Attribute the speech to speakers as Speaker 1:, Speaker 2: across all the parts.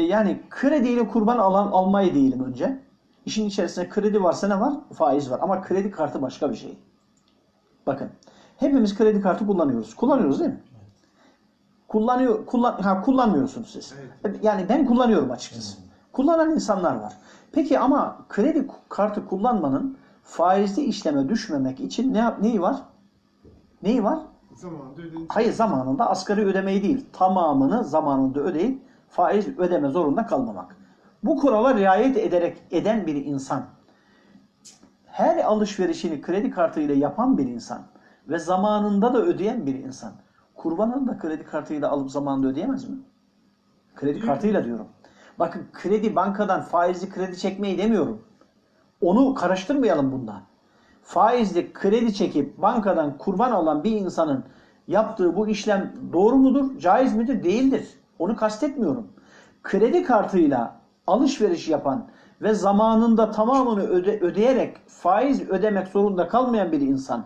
Speaker 1: yani krediyle kurban alan almayı diyelim önce. İşin içerisinde kredi varsa ne var? Faiz var. Ama kredi kartı başka bir şey. Bakın. Hepimiz kredi kartı kullanıyoruz. Kullanıyoruz değil mi? Kullanıyor, kullan, ha, kullanmıyorsunuz siz. Yani ben kullanıyorum açıkçası. Kullanan insanlar var. Peki ama kredi kartı kullanmanın faizli işleme düşmemek için ne yap- neyi var? Neyi var?
Speaker 2: Zamanında ödeyince.
Speaker 1: Hayır zamanında asgari ödemeyi değil, tamamını zamanında ödeyip faiz ödeme zorunda kalmamak. Bu kurala riayet ederek eden bir insan, her alışverişini kredi kartıyla yapan bir insan ve zamanında da ödeyen bir insan, kurbanını da kredi kartıyla alıp zamanında ödeyemez mi? Kredi kartıyla diyorum. Bakın kredi bankadan faizli kredi çekmeyi demiyorum. Onu karıştırmayalım bunda. Faizli kredi çekip bankadan kurban alan bir insanın yaptığı bu işlem doğru mudur, caiz midir? Değildir. Onu kastetmiyorum. Kredi kartıyla alışveriş yapan ve zamanında tamamını öde- ödeyerek faiz ödemek zorunda kalmayan bir insan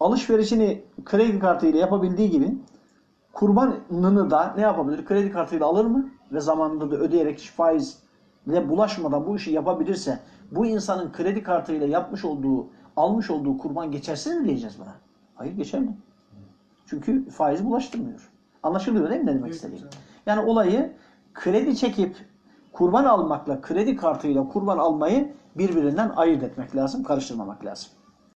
Speaker 1: alışverişini kredi kartıyla yapabildiği gibi kurbanını da ne yapabilir? Kredi kartıyla alır mı? Ve zamanında da ödeyerek hiç faizle bulaşmadan bu işi yapabilirse bu insanın kredi kartıyla yapmış olduğu, almış olduğu kurban geçersiz mi diyeceğiz buna? Hayır geçerli. Çünkü faiz bulaştırmıyor. Anlaşılıyor değil mi ne demek istediğim? Yani olayı kredi çekip kurban almakla kredi kartıyla kurban almayı birbirinden ayırt etmek lazım, karıştırmamak lazım.